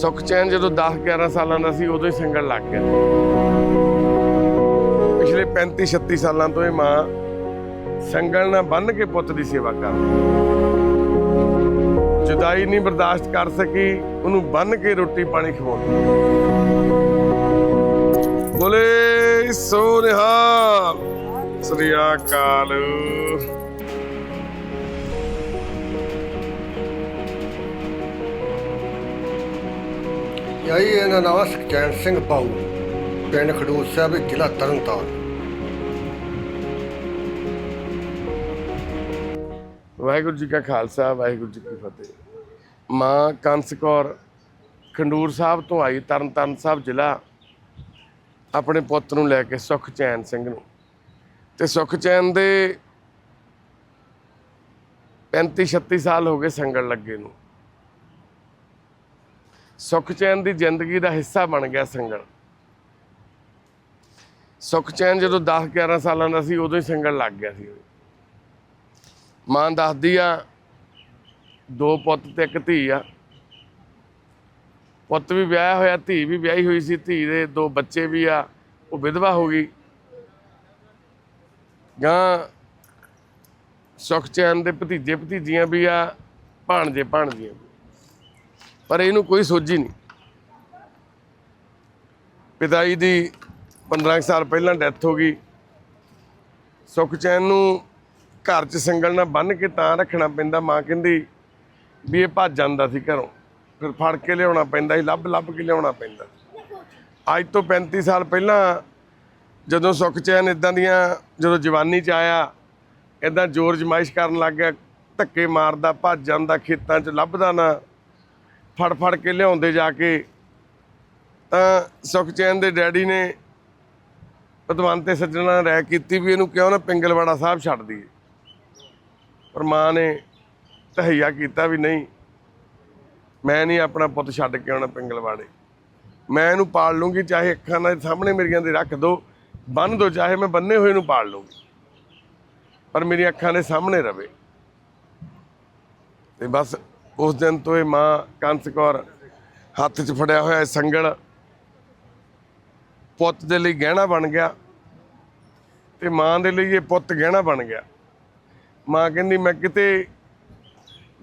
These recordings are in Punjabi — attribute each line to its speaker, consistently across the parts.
Speaker 1: ਸੁਖਚੈਨ ਜਦੋਂ 10 11 ਸਾਲਾਂ ਦਾ ਸੀ, ਉਦੋਂ ਹੀ ਸੰਗਲ ਲੱਗ ਗਿਆ। ਪਿਛਲੇ 35 36 ਸਾਲਾਂ ਤੋਂ ਇਹ ਮਾਂ ਸੰਗਲ ਨਾਲ ਬੰਨ ਕੇ ਪੁੱਤ ਦੀ ਸੇਵਾ ਕਰਦੀ ਜੁਦਾਈ ਨਹੀਂ ਬਰਦਾਸ਼ਤ ਕਰ ਸਕੀ, ਉਹਨੂੰ ਬੰਨ ਕੇ ਰੋਟੀ ਪਾਣੀ ਖਵਾਉਂਦੀ ਬੋਲੇ, ਸੋ ਨਿਹਾਲ। ਸ੍ਰੀ ਅਕਾਲ।
Speaker 2: ਯਾਈ ਇਹਨਾਂ ਨਾਮ ਸੁਖਚੈਨ ਸਿੰਘ ਪਾਉ ਪਿੰਡ ਖਡੂਰ ਸਾਹਿਬ, ਜ਼ਿਲ੍ਹਾ ਤਰਨਤਾਰਨ।
Speaker 1: ਵਾਹਿਗੁਰੂ ਜੀ ਕਾ ਖਾਲਸਾ, ਵਾਹਿਗੁਰੂ ਜੀ ਕੀ ਫਤਿਹ। ਮਾਂ ਕੰਸ ਕੌਰ ਖੰਡੂਰ ਸਾਹਿਬ ਤੋਂ ਆਈ, ਤਰਨਤਾਰਨ ਸਾਹਿਬ ਜ਼ਿਲ੍ਹਾ, ਆਪਣੇ ਪੁੱਤ ਨੂੰ ਲੈ ਕੇ ਸੁਖ ਚੈਨ ਸਿੰਘ ਨੂੰ। ਤੇ ਸੁਖ ਚੈਨ ਦੇ 35 36 ਸਾਲ ਹੋ ਗਏ ਸੰਗਲ ਲੱਗੇ ਨੂੰ। ਸੁਖ ਚੈਨ ਦੀ ਜ਼ਿੰਦਗੀ ਦਾ ਹਿੱਸਾ ਬਣ ਗਿਆ ਸੰਗਲ। ਸੁਖ ਚੈਨ ਜਦੋਂ 10 11 ਸਾਲਾਂ ਦਾ ਸੀ, ਉਦੋਂ ਹੀ ਸੰਗਲ ਲੱਗ ਗਿਆ ਸੀ। ਮਾਂ ਦੱਸਦੀ ਆ, ਦੋ ਪੁੱਤ ਤੇ ਇੱਕ ਧੀ ਆ। ਪੁੱਤ ਵੀ ਵਿਆਹਿਆ ਹੋਇਆ, ਧੀ ਵੀ ਵਿਆਹੀ ਹੋਈ ਸੀ, ਧੀ ਦੇ ਦੋ ਬੱਚੇ ਵੀ ਆ, ਉਹ ਵਿਧਵਾ ਹੋ ਗਈ। ਗਾਂ ਸੁਖਚੈਨ ਦੇ ਭਤੀਜੇ ਭਤੀਜੀਆਂ ਵੀ ਆ ਭਾਣਜੇ ਭਾਣਜੀਆਂ ਵੀ। ਪਰ ਇਹਨੂੰ ਕੋਈ ਸੋਝੀ ਨਹੀਂ। ਪਿਤਾ ਜੀ ਦੀ 15 ਕੁ ਸਾਲ ਪਹਿਲਾਂ ਡੈਥ ਹੋ ਗਈ। ਸੁਖਚੈਨ ਨੂੰ ਘਰ 'ਚ ਸੰਗਲ ਨਾਲ ਬੰਨ ਕੇ ਤਾਂ ਰੱਖਣਾ ਪੈਂਦਾ। ਮਾਂ ਕਹਿੰਦੀ ਵੀ ਇਹ ਭੱਜ ਜਾਂਦਾ ਸੀ ਘਰੋਂ। ਫਿਰ ਫੜ ਕੇ ਲਿਆਉਣਾ ਪੈਂਦਾ ਸੀ, ਲੱਭ ਲੱਭ ਕੇ ਲਿਆਉਣਾ ਪੈਂਦਾ ਅੱਜ ਤੋਂ 35 ਸਾਲ ਪਹਿਲਾਂ ਜਦੋਂ ਸੁਖਚੈਨ ਇਦਾਂ ਦੀਆਂ ਜਦੋਂ ਜਵਾਨੀ 'ਚ ਆਇਆ ਇਦਾਂ ਜ਼ੋਰ ਜਮਾਇਸ਼ ਕਰਨ ਲੱਗ ਗਿਆ, ਧੱਕੇ ਮਾਰਦਾ, ਭੱਜ ਜਾਂਦਾ, ਖੇਤਾਂ 'ਚ ਲੱਭਦਾ ਨਾ। ਫੜ ਫੜ ਕੇ ਲਿਆਉਂਦੇ ਜਾ ਕੇ, ਤਾਂ ਸੁਖਚੈਨ ਦੇ ਡੈਡੀ ਨੇ ਪਦਵੰਤ ਤੇ ਸੱਜਣਾ ਨਾਲ ਰਾਇ ਕੀਤੀ ਵੀ ਇਹਨੂੰ ਕਿਉਂ ਨਾ ਪਿੰਗਲਵਾੜਾ ਸਾਹਿਬ ਛੱਡ ਦਈਏ। ਪਰ ਮਾਂ ਨੇ ਤਹਈਆ ਕੀਤਾ ਵੀ ਨਹੀਂ, ਮੈਂ ਨਹੀਂ ਆਪਣਾ ਪੁੱਤ ਛੱਡ ਕੇ ਆਉਣਾ ਪਿੰਗਲਵਾੜੇ। ਮੈਂ ਇਹਨੂੰ ਪਾਲ ਲੂੰਗੀ, ਚਾਹੇ ਅੱਖਾਂ ਨਾਲ ਸਾਹਮਣੇ ਮੇਰੀਆਂ ਦੇ ਰੱਖ ਦੋ ਬੰਨ ਦੋ, ਚਾਹੇ ਮੈਂ ਬੰਨੇ ਹੋਏ ਨੂੰ ਪਾਲ ਲੂੰਗੀ। ਪਰ ਮੇਰੀਆਂ ਅੱਖਾਂ ਦੇ ਸਾਹਮਣੇ ਰਵੇ। ਤੇ ਬਸ ਉਸ ਦਿਨ ਤੋਂ ਇਹ ਮਾਂ ਕੰਸ ਕੌਰ ਹੱਥ 'ਚ ਫੜਿਆ ਹੋਇਆ ਸੰਗਲ ਪੁੱਤ ਦੇ ਲਈ ਗਹਿਣਾ ਬਣ ਗਿਆ ਤੇ ਮਾਂ ਦੇ ਲਈ ਇਹ ਪੁੱਤ ਗਹਿਣਾ ਬਣ ਗਿਆ। ਮਾਂ ਕਹਿੰਦੀ, ਮੈਂ ਕਿਤੇ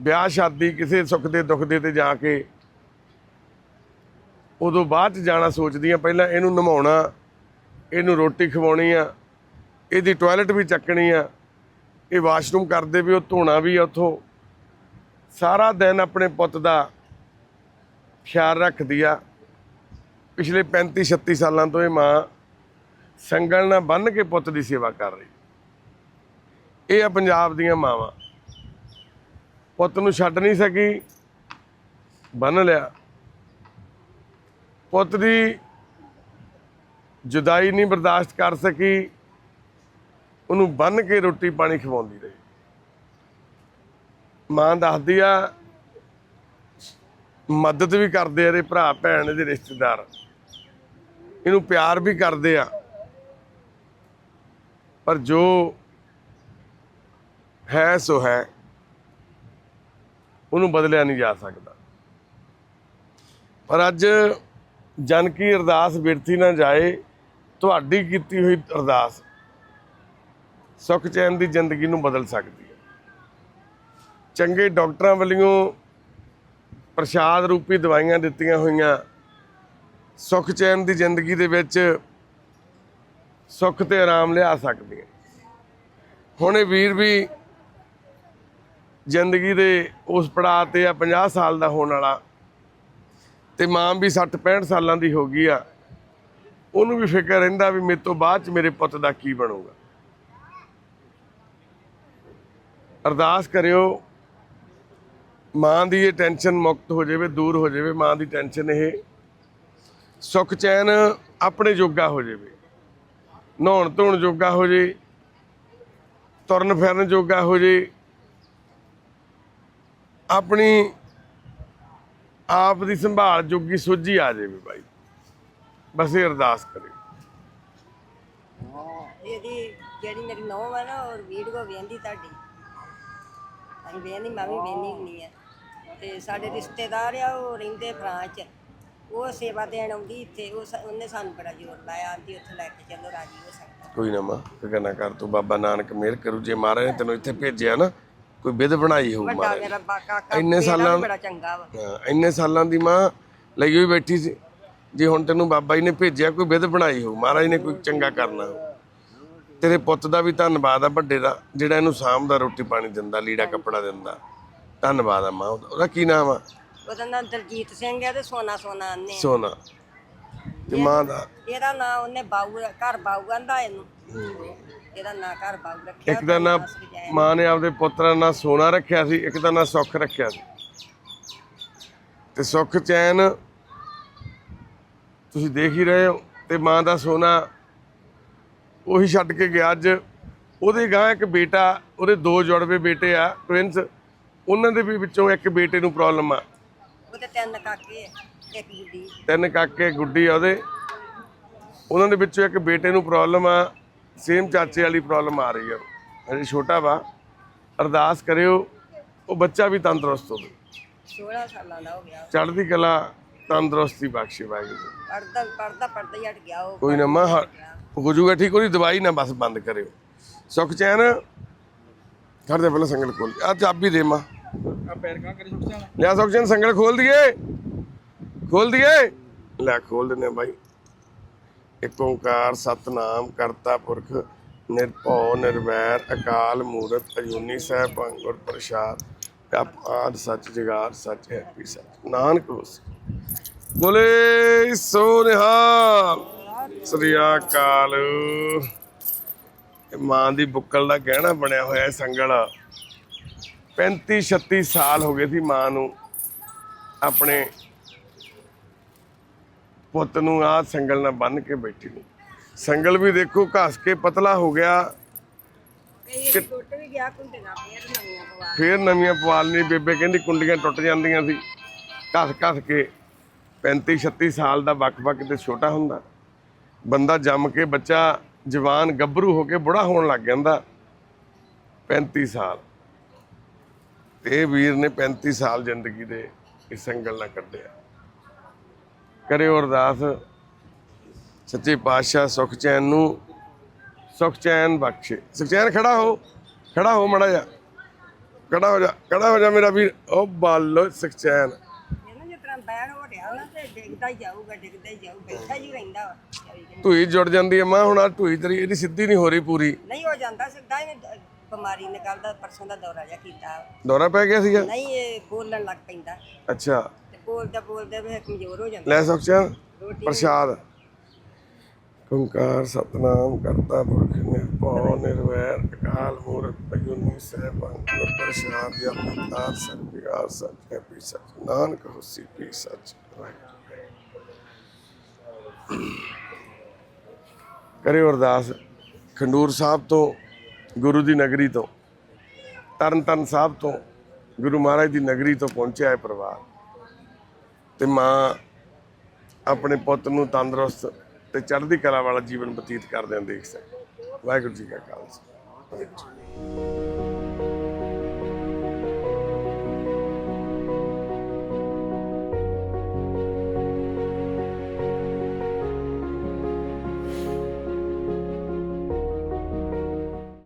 Speaker 1: ਵਿਆਹ, ਸ਼ਾਦੀ, ਕਿਸੇ ਸੁੱਖ ਦੇ, ਦੁੱਖ ਦੇ ਤੇ ਜਾ ਕੇ ਉਦੋਂ ਬਾਅਦ ਚ ਜਾਣਾ ਸੋਚਦੀ ਆ ਪਹਿਲਾਂ ਇਹਨੂੰ ਨਮਾਉਣਾ, ਇਹਨੂੰ ਰੋਟੀ ਖਵਾਉਣੀ ਆ, ਇਹਦੀ ਟਾਇਲਟ ਵੀ ਚੱਕਣੀ ਆ, ਇਹ ਵਾਸ਼ਰੂਮ ਕਰਦੇ ਵੀ ਉਹ ਧੋਣਾ ਵੀ ਆ ਉੱਥੋਂ। ਸਾਰਾ ਦਿਨ ਆਪਣੇ ਪੁੱਤ ਦਾ ਖਿਆਲ ਰੱਖਦੀ ਆ। ਪਿਛਲੇ 35 36 ਸਾਲਾਂ ਤੋਂ ਇਹ ਮਾਂ ਸੰਗਲ ਨਾਲ ਬੰਨ ਕੇ ਪੁੱਤ ਦੀ ਸੇਵਾ ਕਰ ਰਹੀ। ਇਹ ਆ ਪੰਜਾਬ ਦੀਆਂ ਮਾਵਾਂ। ਪੁੱਤ ਨੂੰ ਛੱਡ ਨਹੀਂ ਸਕੀ ਬੰਨ ਲਿਆ। ਪੁੱਤ ਦੀ ਜੁਦਾਈ ਨਹੀਂ ਬਰਦਾਸ਼ਤ ਕਰ ਸਕੀ, ਉਹਨੂੰ ਬੰਨ ਕੇ ਰੋਟੀ ਪਾਣੀ ਖਵਾਉਂਦੀ ਰਹੀ। ਮਾਂ ਦੱਸਦੀ ਆ, ਮਦਦ ਵੀ ਕਰਦੇ ਆ ਇਹਦੇ ਭਰਾ, ਭੈਣ ਇਹਦੇ ਰਿਸ਼ਤੇਦਾਰ। ਇਹਨੂੰ ਪਿਆਰ ਵੀ ਕਰਦੇ ਆ। ਪਰ ਜੋ ਹੈ, ਸੋ ਹੈ। ਉਹਨੂੰ ਬਦਲਿਆ ਨਹੀਂ ਜਾ ਸਕਦਾ। ਪਰ ਅੱਜ ਜਨ ਕੀ ਅਰਦਾਸ ਬਿਰਥੀ ਨਾ ਜਾਏ, ਤੁਹਾਡੀ ਕੀਤੀ ਹੋਈ ਅਰਦਾਸ ਸੁਖ ਚੈਨ ਦੀ ਜ਼ਿੰਦਗੀ ਨੂੰ ਬਦਲ ਸਕਦੀ ਹੈ। ਚੰਗੇ ਡਾਕਟਰਾਂ ਵੱਲੋਂ ਪ੍ਰਸ਼ਾਦ ਰੂਪੀ ਦਵਾਈਆਂ ਦਿੱਤੀਆਂ ਹੋਈਆਂ। ਸੁਖ ਚੈਨ ਦੀ ਜ਼ਿੰਦਗੀ ਦੇ ਵਿੱਚ ਸੁੱਖ ਤੇ ਆਰਾਮ ਲਿਆ ਸਕਦੀਆਂ। ਹੁਣ ਇਹ ਵੀਰ ਵੀ ਜ਼ਿੰਦਗੀ ਦੇ ਉਸ ਪੜਾਅ ਤੇ ਆ 50 ਸਾਲ ਦਾ ਹੋਣ ਵਾਲਾ ਤੇ ਮਾਂ ਵੀ 60 65 ਸਾਲਾਂ ਦੀ ਹੋ ਗਈ ਆ। ਉਹਨੂੰ ਵੀ ਫਿਕਰ ਰਹਿੰਦਾ ਵੀ ਮੇਰੇ ਤੋਂ ਬਾਅਦ ਚ ਮੇਰੇ ਪੁੱਤ ਦਾ ਕੀ ਬਣੂਗਾ। ਅਰਦਾਸ ਕਰਿਓ ਮਾਂ ਦੀ ਇਹ ਟੈਨਸ਼ਨ ਮੁਕਤ ਹੋ ਜਾਵੇ, ਦੂਰ ਹੋ ਜਾਵੇ, ਮਾਂ ਦੀ ਟੈਨਸ਼ਨ ਇਹ ਸੁੱਖ ਚੈਨ ਆਪਣੇ ਜੋਗਾ ਹੋ ਜਾਵੇ। ਨਹਾਉਣ ਧੋਣ ਜੋਗਾ ਹੋ ਜੇ, ਤੁਰਨ ਫਿਰਨ ਜੋਗਾ ਹੋ ਜੇ, ਆਪਣੀ ਆਪ ਦੀ ਸੰਭਾਲ ਜੋਗੀ ਸੋਝੀ ਆ ਜਾਵੇ ਬਾਈ। ਬਸ ਇਹ ਅਰਦਾਸ ਕਰੇ।
Speaker 3: ਇਹਦੀ ਜਿਹੜੀ ਮੇਰੀ ਨੌਂ ਆ ਨਾ, ਉਹ ਵੀਡੀਓ ਵੇਂਦੀ ਤੁਹਾਡੀ। ਅਸੀਂ ਵੇਂਦੀ ਮੈਂ ਵੀ ਵੇਂਦੀ ਹੁੰਦੀ ਆ। ਤੇ ਸਾਡੇ ਰਿਸ਼ਤੇਦਾਰ ਆ ਉਹ ਰਹਿੰਦੇ ਫਰਾਂਸ ਚ। ਉਹ ਸੇਵਾ ਦੇਣ ਆਉਂਦੀ ਇੱਥੇ ਉਹ ਸ- ਉਹਨੇ ਸਾਨੂੰ ਬੜਾ ਜ਼ੋਰ ਲਾਇਆ ਆਂਦੀ ਉੱਥੇ ਲੈ ਕੇ ਚੱਲੋ ਰਾਜੀ ਹੋ ਸਕਦਾ।
Speaker 1: ਕੋਈ ਨਾ ਮਾਂ ਫਿਕਰ ਨਾ ਕਰ ਤੂੰ ਬਾਬਾ ਨਾਨਕ ਮਿਹਰ ਕਰੂ ਜੇ ਮਹਾਰਾਜ ਨੇ ਤੈਨੂੰ ਇੱਥੇ ਭੇਜਿਆ ਨਾ ਕੋਈ ਵਿਧ ਬਣਾਈ ਹੋਊ
Speaker 3: ਵੱਡਾ
Speaker 1: ਮਹਾਰਾਜ।
Speaker 3: ਮੇਰਾ ਬਾ ਕਾਕਾ
Speaker 1: ਇੰਨੇ
Speaker 3: ਵੀ
Speaker 1: ਸਾਲਾਂ-
Speaker 3: ਬੜਾ ਚੰਗਾ ਵਾ।
Speaker 1: ਹਾਂ, ਇੰਨੇ ਸਾਲਾਂ ਦੀ ਮਾਂ ਲਈ ਹੋਈ ਬੈਠੀ ਸੀ। ਜੇ ਹੁਣ ਤੈਨੂੰ ਬਾਬਾ ਜੀ ਨੇ ਭੇਜਿਆ ਕੋਈ ਵਿਧ ਬਣਾਈ ਹੋਊ ਮਹਾਰਾਜ ਨੇ ਕੋਈ ਚੰਗਾ ਕਰਨਾ ਹੋਊ। ਤੇਰੇ ਪੁੱਤ ਦਾ ਵੀ ਧੰਨਵਾਦ ਆ ਵੱਡੇ ਦਾ ਜਿਹੜਾ ਇਹਨੂੰ ਸਾਂਭਦਾ ਰੋਟੀ ਪਾਣੀ ਦਿੰਦਾ ਲੀੜਾ ਕੱਪੜਾ ਦਿੰਦਾ। ਧੰਨਵਾਦ ਆ ਮਾਂ ਉਹਦਾ ਕੀ ਨਾਮ ਆ?
Speaker 3: ਉਹਦਾ ਨਾਮ ਦਲਜੀਤ ਸਿੰਘ ਹੈ ਤੇ ਸੋਨਾ ਸੋਨਾ ਆਨੇ
Speaker 1: ਸੋਨਾ। ਤੇ ਮਾਂ ਦਾ?
Speaker 3: ਇਹਦਾ ਨਾਂ ਉਹਨੇ ਬਾਊ ਘਰ ਬਾਊ ਆਂਦਾ ਇਹਨੂੰ। ਇਹਦਾ ਨਾਂ ਘਰ ਬਾਊ ਰੱਖਿਆ
Speaker 1: ਇੱਕ ਦਾ ਨਾਂ ਮਾਂ ਨੇ ਆਪਦੇ ਪੁੱਤਰ ਦਾ ਸੋਨਾ ਰੱਖਿਆ ਸੀ ਇੱਕ ਦਾ ਨਾਂ ਸੁੱਖ ਰੱਖਿਆ ਸੀ। ਤੇ ਸੁੱਖ ਚੈਨ ਤੁਸੀਂ ਦੇਖ ਹੀ ਰਹੇ ਹੋ ਤੇ ਮਾਂ ਦਾ ਸੋਨਾ ਉਹੀ ਛੱਡ ਕੇ ਗਿਆ ਅੱਜ। ਉਹਦੇ ਗਾਂ ਇੱਕ ਬੇਟਾ ਉਹਦੇ ਦੋ ਜੁੜਵੇ ਬੇਟੇ ਆ ਟਵਿੰਸ ਉਹਨਾਂ ਦੇ ਵੀ ਵਿੱਚੋਂ ਇੱਕ ਬੇਟੇ ਨੂੰ ਪ੍ਰੋਬਲਮ ਆ।
Speaker 3: ਉਹਦੇ ਤਿੰਨ ਕਾਕੇ ਆ, ਇੱਕ ਗੁੱਡੀ।
Speaker 1: ਤਿੰਨ ਕਾਕੇ ਗੁੱਡੀ ਆ ਉਹਦੇ। ਉਹਨਾਂ ਦੇ ਵਿੱਚੋਂ ਇੱਕ ਬੇਟੇ ਨੂੰ ਪ੍ਰੋਬਲਮ ਆ ਸੇਮ ਚਾਚੇ ਵਾਲੀ ਪ੍ਰੋਬਲਮ ਆ ਰਹੀ ਆ। ਅਜੇ ਛੋਟਾ ਵਾ। ਅਰਦਾਸ ਕਰਿਓ ਉਹ ਬੱਚਾ ਵੀ ਤੰਦਰੁਸਤ ਹੋਵੇ।
Speaker 3: 16 ਸਾਲਾਂ ਦਾ ਹੋ ਗਿਆ।
Speaker 1: ਚੜ੍ਹਦੀ ਕਲਾ ਤੰਦਰੁਸਤੀ ਬਖਸ਼ੇ ਵਾਹਿਗੁਰੂ।
Speaker 3: ਪੜਦਾ ਪੜਦਾ ਪੜਦਾ ਹੀ ਹਟ ਗਿਆ ਉਹ।
Speaker 1: ਕੋਈ ਨਾ ਮਾਂ ਹ- ਜਾਊਗਾ ਠੀਕ ਉਹਦੀ ਦਵਾਈ ਨਾ ਬਸ ਬੰਦ ਕਰਿਓ। ਸੁੱਖ ਚੈਨ। ਖੜ ਦੇ ਪਹਿਲਾਂ ਸੰਗਲ ਖੋਲ ਆ ਚਾਬੀ ਦੇ ਮਾਂ। ਲਿਆ ਸੁੱਖ ਸੰਗਲ ਖੋਲ ਦਈਏ। ਖੋਲ ਦਈਏ। ਲੈ ਖੋਲ ਦਿੰਦੇ ਆ ਇੱਕ ਓੰਕਾਰ, ਸਤਨਾਮ, ਕਰਤਾ ਪੁਰਖ, ਨਿਰਭਉ, ਨਿਰਵੈਰ, ਅਕਾਲ ਮੂਰਤ ਅਜੂਨੀ ਸਾਹਿਬ ਗੁਰ ਪ੍ਰਸਾਦ ਆਦ, ਸੱਚ ਜਗਾਰ ਸੱਚ ਹੈ ਵੀ ਸੱਚ। ਨਾਨਕ ਹੋਸੀ ਬੋਲੇ ਸੋ ਨਿਹਾਲ ਸ੍ਰੀ ਅਕਾਲ। ਮਾਂ ਦੀ ਬੁੱਕਲ ਦਾ ਗਹਿਣਾ ਬਣਿਆ ਹੋਇਆ ਸੰਗਲ। 35 36 ਸਾਲ ਹੋ ਗਏ ਸੀ ਮਾਂ ਨੂੰ ਆਪਣੇ ਪੁੱਤ ਨੂੰ ਆ ਸੰਗਲ ਨਾਲ ਬੰਨ ਕੇ ਬੈਠੀ ਨੂੰ। ਸੰਗਲ ਵੀ ਦੇਖੋ ਘਸ ਕੇ ਪਤਲਾ ਹੋ ਗਿਆ।
Speaker 3: ਕਈ ਟੁੱਟ ਵੀ ਗਿਆ ਕੁੰਡੇ ਨਾਲ ਫੇਰ ਨਵੀਆਂ ਪਵਾ
Speaker 1: ਫੇਰ ਨਵੀਆਂ ਪਵਾਲਣੀ ਬੇਬੇ ਕਹਿੰਦੀ ਕੁੰਡੀਆਂ ਟੁੱਟ ਜਾਂਦੀਆਂ ਸੀ। ਘਸ ਘਸ ਕੇ 35 36 ਸਾਲ ਦਾ ਵੱਖ-ਵੱਖ ਤੇ ਛੋਟਾ ਹੁੰਦਾ। ਬੰਦਾ ਜੰਮ ਕੇ ਬੱਚਾ ਜਵਾਨ ਗੱਭਰੂ ਹੋ ਕੇ ਬੁੜਾ ਹੋਣ ਲੱਗ ਜਾਂਦਾ। 35 ਸਾਲ। ਤੇ ਇਹ ਵੀਰ ਨੇ 35 ਸਾਲ ਜ਼ਿੰਦਗੀ ਦੇ ਇਸ ਸੰਗਲ ਨਾਲ ਕੱਢਿਆ। ਕਰਿਓ ਅਰਦਾਸ। ਸੱਚੇ ਪਾਤਸ਼ਾਹ ਸੁਖ ਚੈਨ ਨੂੰ ਸੁਖ ਚੈਨ ਬਖਸ਼ੇ। ਸੁਖ ਚੈਨ ਖੜਾ ਹੋ ਖੜਾ ਹੋ ਮੜਾ ਜਾ ਖੜਾ ਹੋ ਜਾ ਖੜਾ ਹੋ ਜਾ ਮੇਰਾ ਵੀਰ। ਉਹ ਬਾਲੋ ਸੁਖ ਚੈਨ। ਢੂਈ ਜੁੜ ਜਾਂਦੀ ਹੈ ਮਾਂ ਹੁਣ ਆ ਢੂਈ ਤੇਰੀ ਇਹਦੀ ਸਿੱਧੀ ਨਹੀਂ ਹੋ ਰਹੀ ਪੂਰੀ।
Speaker 3: ਨਹੀਂ ਹੋ ਜਾਂਦਾ ਸਿੱਧਾ ਹੀ ਦ- ਬਿਮਾਰੀ ਨਿਕਲਦਾ ਪਰਸੋਂ ਦਾ ਦੌਰਾ ਜਿਹਾ ਕੀਤਾ।
Speaker 1: ਦੌਰਾ ਪੈ ਗਿਆ ਸੀਗਾ?
Speaker 3: ਨਹੀਂ ਇਹ ਬੋਲਣ ਲੱਗ ਪੈਂਦਾ।
Speaker 1: ਅੱਛਾ।
Speaker 3: ਤੇ ਬੋਲਦਾ ਬੋਲਦਾ ਵੀ ਕਮਜ਼ੋਰ ਹੋ ਜਾਂਦਾ।
Speaker 1: ਲੈ ਸੁਖ ਚੈਨ
Speaker 3: ਰੋਟੀ
Speaker 1: ਪ੍ਰਸ਼ਾਦ? ਓੰਕਾਰ ਸਤਨਾਮ ਕਰਤਾ ਪੁਰਖ ਨਿਰਭਉ ਨਿਰਵੈਰ ਅਕਾਲ ਮੂਰਤ ਅਜੂਨੀ ਸਹਿਬੰ ਗੁਰ ਪ੍ਰਸਾਦ ਜਪ ਆਰ ਸਤ ਹੈ ਪੀ ਸਚ ਨਾਨਕ ਹੋਸੀ ਪੀ ਸਚ। ਕਰਿਓ ਅਰਦਾਸ। ਖੰਡੂਰ ਸਾਹਿਬ ਤੋਂ ਗੁਰੂ ਦੀ ਨਗਰੀ ਤੋਂ, ਤਰਨ ਤਾਰਨ ਸਾਹਿਬ ਤੋਂ ਗੁਰੂ ਮਹਾਰਾਜ ਦੀ ਨਗਰੀ ਤੋਂ ਪਹੁੰਚਿਆ ਹੈ ਪਰਿਵਾਰ। ਤੇ ਮਾਂ ਆਪਣੇ ਪੁੱਤ ਨੂੰ ਤੰਦਰੁਸਤ ਤੇ ਚੜ੍ਹਦੀ ਕਲਾ ਵਾਲਾ ਜੀਵਨ ਬਤੀਤ ਕਰਦਿਆਂ ਦੇਖ ਸਕੇ ਵਾਹਿਗੁਰੂ ਜੀ ਕਾ ਖਾਲਸਾ।